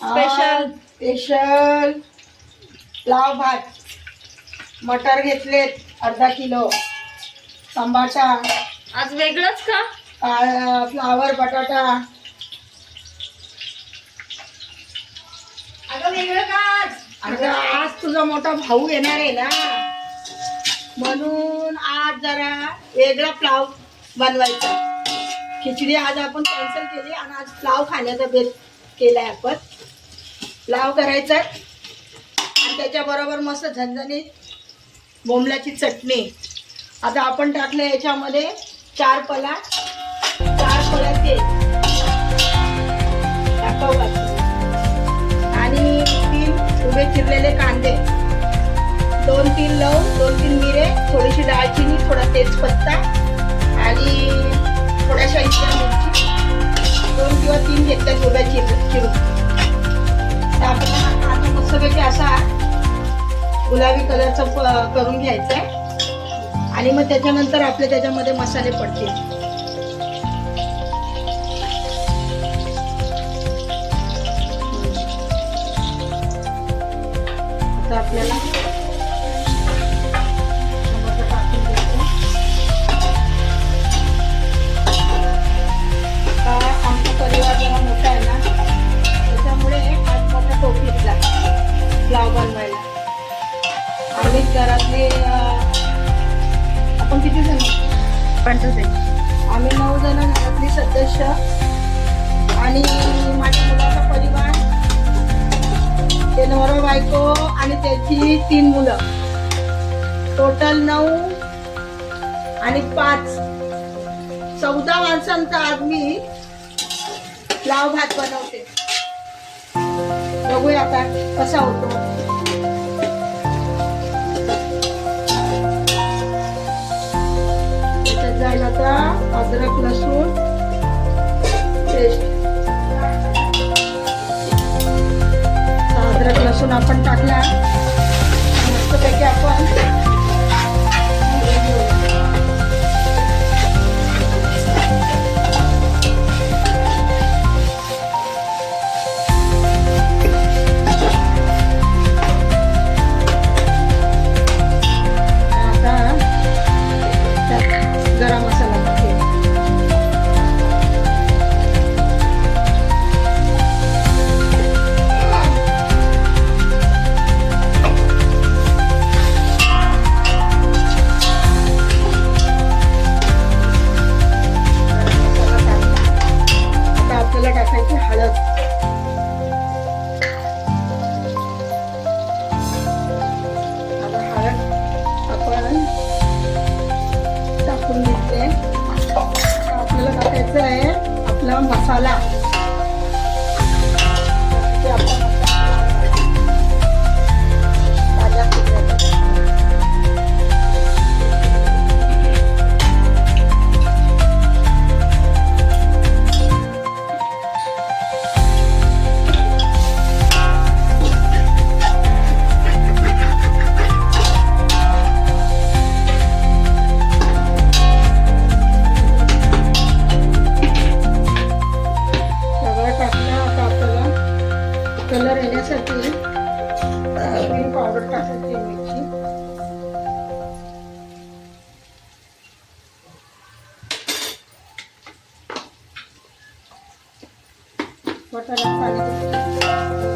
Special special लाव भात. मटर घेतलेत अर्धा किलो. टमाटा आज वेगळंच का? काळ- फ्लावर बटाटा. अगं वेगळं का आज? अगं आज तुझा मोठा भाऊ येणार आहे ना. म्हणून आज जरा वेगळा प्लाव बनवायचा. खिचडी आज आपण कॅन्सल केली आणि आज प्लाव खाण्याचा बेत केलाय आपण. लाव करायचा आणि त्याच्याबरोबर मस्त झणझणीत बोंबल्याची चटणी. आता आपण टाकलं याच्यामध्ये चार पला चार पला तेल. टाकावं आणि तीन उभे चिरलेले कांदे. दोन तीन लव दोन तीन मिरे थोडीशी दालचिनी थोडा तेजपत्ता आणि कलरचं करून घ्यायचं आहे आणि मग त्याच्यानंतर आपले त्याच्यामध्ये मसाले पडतील. आपल्याला आपण किती जण आम्ही नऊ जण घरातली सदस्य आणि माझ्या मुलाचा परिवार. ते नवरा बायको आणि त्याची तीन मुलं. टोटल नऊ आणि पाच. चौदा माणसांचा आज मी लाव भात बनवते. बघूया आता कसा होतो. अद्रक लसूण पेस्ट अद्रक लसूण आपण टाकला. मस्तपैकी आपण आपल्याला टाकायचं आहे आपला मसाला येण्यासाठी ग्रीन पावडर टाकायची मिरची वाटाणा पाणी